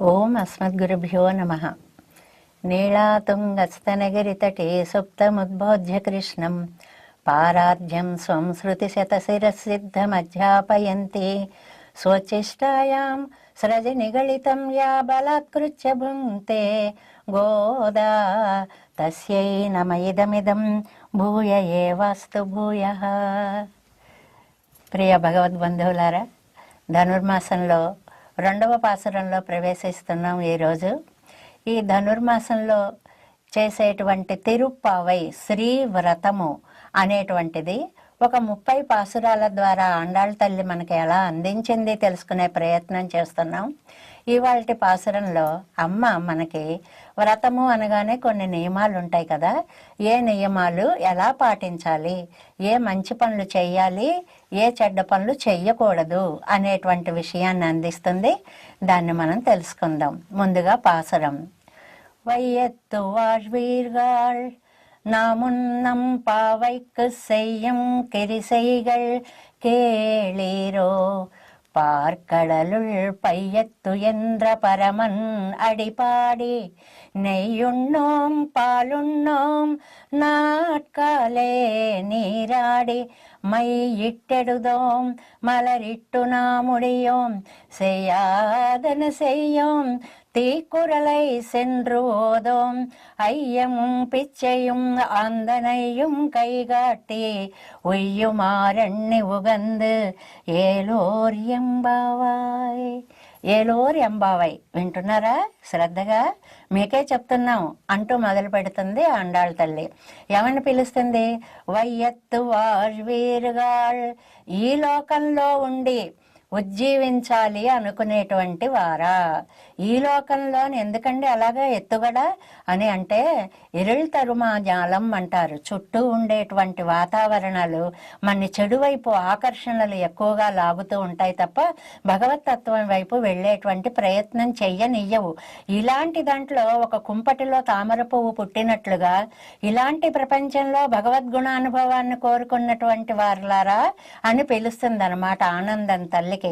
ఓం అస్మద్గురుభ్యో నమ. నీళాతుంగస్తనగిరితటే సుప్తముద్బోధ్య కృష్ణం. పారార్ధ్యం స్వం శృతిశతశిరసిద్ధమధ్యాపయంతి స్వచిష్టాయాం స్రజ నిగళితం యా బలాత్కృత్య భుంక్తే గోదా తస్యై నమ ఇదమిదం భూయ వాస్తు భూయ. ప్రియ భగవద్బంధువులారా ధనుర్మాసంలో రెండవ పాసురంలో ప్రవేశిస్తున్నాం ఈరోజు. ఈ ధనుర్మాసంలో చేసేటువంటి తిరుప్పావై శ్రీ వ్రతము అనేటువంటిది ఒక ముప్పై పాసురాల ద్వారా ఆండాల తల్లి మనకి ఎలా అందించింది తెలుసుకునే ప్రయత్నం చేస్తున్నాం. ఇవాళ పాసురంలో అమ్మ మనకి వ్రతము అనగానే కొన్ని నియమాలు ఉంటాయి కదా. ఏ నియమాలు ఎలా పాటించాలి ఏ మంచి పనులు చేయాలి ఏ చెడ్డ పనులు చేయకూడదు అనేటువంటి విషయాన్ని అందిస్తుంది. దాన్ని మనం తెలుసుకుందాం. ముందుగా పాసురం. వైయత్తు వాజ్వీర్గాళ్ நாமுன்னம் பாவைக்கு செய்யும் கிரிசைகள் கேளீரோ. பார்க்கடலுள் பையத்துயன்ற பரமன் அடிபாடி. நெய்யுண்ணோம் பாலுண்ணோம் நாட்காலே நீராடி. மையிட்டெடுதோம் மலரிட்டு நாமுடியோம் செய்யாதன செய்யோம் தீக்குறளை சென்று ஓதோம் ஐயமும் பிச்சையும் ஆந்தனையும் கைகாட்டி ஒய்யுமாறண்ணி உகந்து ఏలోర్ ఎంబావాయ్ ఏలోర్ ఎంబావాయ్ వింటున్నారా శ్రద్ధగా మీకే చెప్తున్నాం అంటూ మొదలు పెడుతుంది అండాళ్ళ తల్లి ఏమని పిలుస్తుంది వయ్యత్తు వాళ్వీరుగాళ్ ఈ లోకంలో ఉండి ఉజ్జీవించాలి అనుకునేటువంటి వారా. ఈ లోకంలోని ఎందుకండి అలాగా ఎత్తుగడ అని అంటే ఇరుள் తరుమా జాలం అంటారు. చుట్టూ ఉండేటువంటి వాతావరణాలు మన చెడు వైపు ఆకర్షణలు ఎక్కువగా లాగుతూ ఉంటాయి తప్ప భగవతత్వం వైపు వెళ్ళేటువంటి ప్రయత్నం చెయ్యనియ్యవు. ఇలాంటి దాంట్లో ఒక కుంపటిలో తామర పువ్వు పుట్టినట్లుగా ఇలాంటి ప్రపంచంలో భగవద్గుణానుభవాన్ని కోరుకున్నటువంటి వారులారా అని పిలుస్తుంది అనమాట ఆనందం తల్లికి.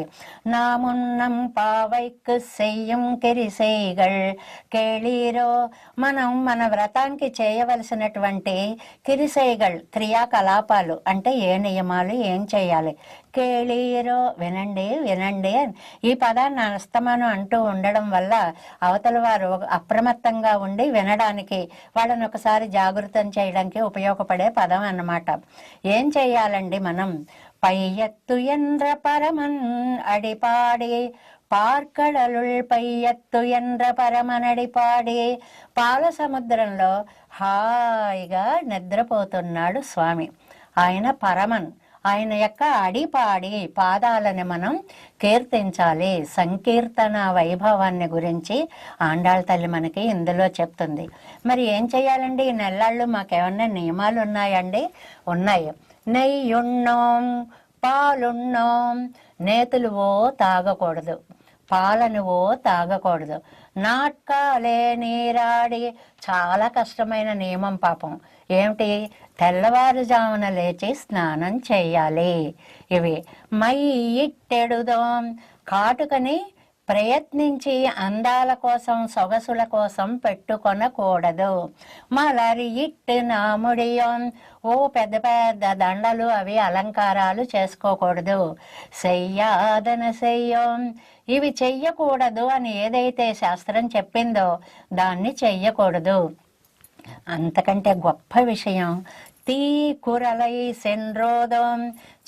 నామున్నం పావైకు సెయ్యం కిరిసైగల్ కేళీరో మనం మన వ్రతానికి చేయవలసినటువంటి కిరిసైగల్ క్రియాకలాపాలు అంటే ఏ నియమాలు ఏం చేయాలి? కేళీరో వినండి వినండి అని ఈ పదాన్ని అస్తమానం అంటూ ఉండడం వల్ల అవతల వారు అప్రమత్తంగా ఉండి వినడానికి వాళ్ళని ఒకసారి జాగృతం చేయడానికి ఉపయోగపడే పదం అన్నమాట. ఏం చేయాలండి మనం? பையத்து என்ற பரமன் அடிபாடே. పార్కడలుల్ పైయత్తు ఎండ్ర పరమనడిపాడి పాల సముద్రంలో హాయిగా నిద్రపోతున్నాడు స్వామి ఆయన పరమన్ ఆయన యొక్క అడిపాడి పాదాలని మనం కీర్తించాలి సంకీర్తన వైభవాన్ని గురించి ఆండాల తల్లి మనకి ఇందులో చెప్తుంది మరి ఏం చేయాలండి ఈ నెల్లాళ్ళు మాకేమన్నా నియమాలు ఉన్నాయండి ఉన్నాయి నెయ్యి ఉన్నాం పాలున్నాం నేతులువో తాగకూడదు పాలనువో తాగకూడదు. నాటకాలే నీరాడి చాలా కష్టమైన నియమం పాపం. ఏమిటి? తెల్లవారుజామున లేచి స్నానం చేయాలి. ఇవి మై ఇట్టెడుదాం. కాటుకని ప్రయత్నించి అందాల కోసం సొగసుల కోసం పెట్టుకొనకూడదు. మలరి ఇట్టు నాముడియం ఓ పెద్ద పెద్ద దండలు అవి అలంకారాలు చేసుకోకూడదు. సెయ్యాదన చెయ్యం ఇవి చెయ్యకూడదు అని ఏదైతే శాస్త్రం చెప్పిందో దాన్ని చెయ్యకూడదు. అంతకంటే గొప్ప విషయం తీ కురలై సెన్రోదం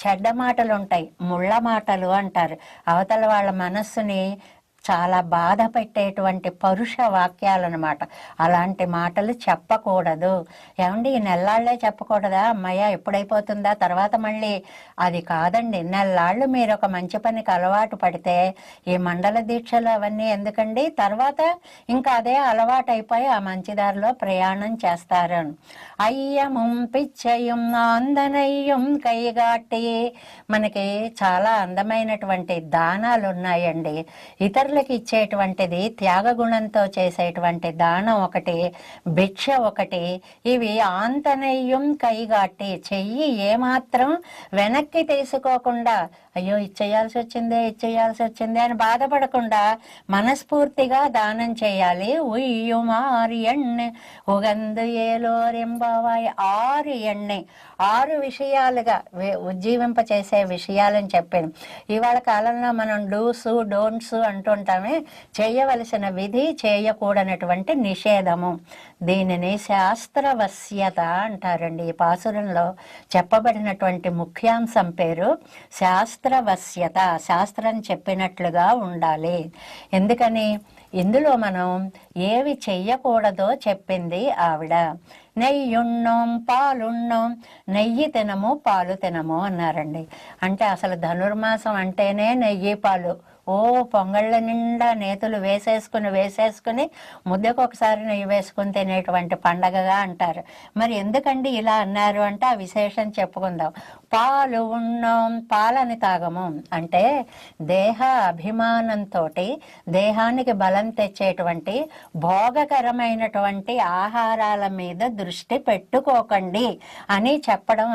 చెడ్డ మాటలు ఉంటాయి ముళ్ళ మాటలు అంటారు. అవతల వాళ్ళ మనస్సుని చాలా బాధ పెట్టేటువంటి పరుష వాక్యాలు అనమాట అలాంటి మాటలు చెప్పకూడదు. ఏమండి ఈ నెల్లాళ్ళే చెప్పకూడదా? అమ్మయ్య ఎప్పుడైపోతుందా? తర్వాత మళ్ళీ అది కాదండి. నెల్లాళ్ళు మీరు ఒక మంచి పనికి అలవాటు పడితే ఈ మండల దీక్షలు అవన్నీ ఎందుకండి? తర్వాత ఇంకా అదే అలవాటు అయిపోయి ఆ మంచి దారిలో ప్రయాణం చేస్తారు. అయ్యముం పిచ్చయం అందనయ్యం కైగాటి మనకి చాలా అందమైనటువంటి దానాలు ఉన్నాయండి ఇతరులకు ఇచ్చేటువంటిది త్యాగ గుణంతో చేసేటువంటి దానం ఒకటి భిక్ష ఒకటి. ఇవి ఆంతనయ్యం కైగాటి. చెయ్యి ఏమాత్రం వెనక్కి తీసుకోకుండా అయ్యో ఇచ్చేయాల్సి వచ్చిందే ఇచ్చేయాల్సి వచ్చిందే అని బాధపడకుండా మనస్ఫూర్తిగా దానం చేయాలి. ఉయ్యుమారి ఎಣ್ಣె ఉగందు ఏలోరింబవాయి ఆరు ఎಣ್ಣె ఆరు విషయాలుగా ఉజ్జీవింప చేసే విషయాలని చెప్పింది ఇవాళ కాలంలో మనం డూస్ డోన్స్ అంటుంటామే. చేయవలసిన విధి చేయకూడనటువంటి నిషేధము. దీనిని శాస్త్రవశ్యత అంటారండి. ఈ పాసురంలో చెప్పబడినటువంటి ముఖ్యాంశం పేరు శాస్త్ర శాస్త్రవశ్యత శాస్త్రం చెప్పినట్లుగా ఉండాలి. ఎందుకని? ఇందులో మనం ఏవి చెయ్యకూడదో చెప్పింది ఆవిడ. నెయ్యున్నోం పాలున్నోం నెయ్యి తినము పాలు తినము అన్నారండి. అంటే అసలు ధనుర్మాసం అంటేనే నెయ్యి పాలు. ఓ పొంగళ్ళ నిండా నేతులు వేసేసుకుని వేసేసుకుని ముద్దకు ఒకసారి నెయ్యి వేసుకుని తినేటువంటి పండగగా అంటారు. మరి ఎందుకండి ఇలా అన్నారు అంటే ఆ విశేషం చెప్పుకుందాం. పాలు ఉన్నాం పాలని తాగము అంటే దేహ అభిమానంతో దేహానికి బలం తెచ్చేటువంటి భోగకరమైనటువంటి ఆహారాల మీద దృష్టి పెట్టుకోకండి అని చెప్పడం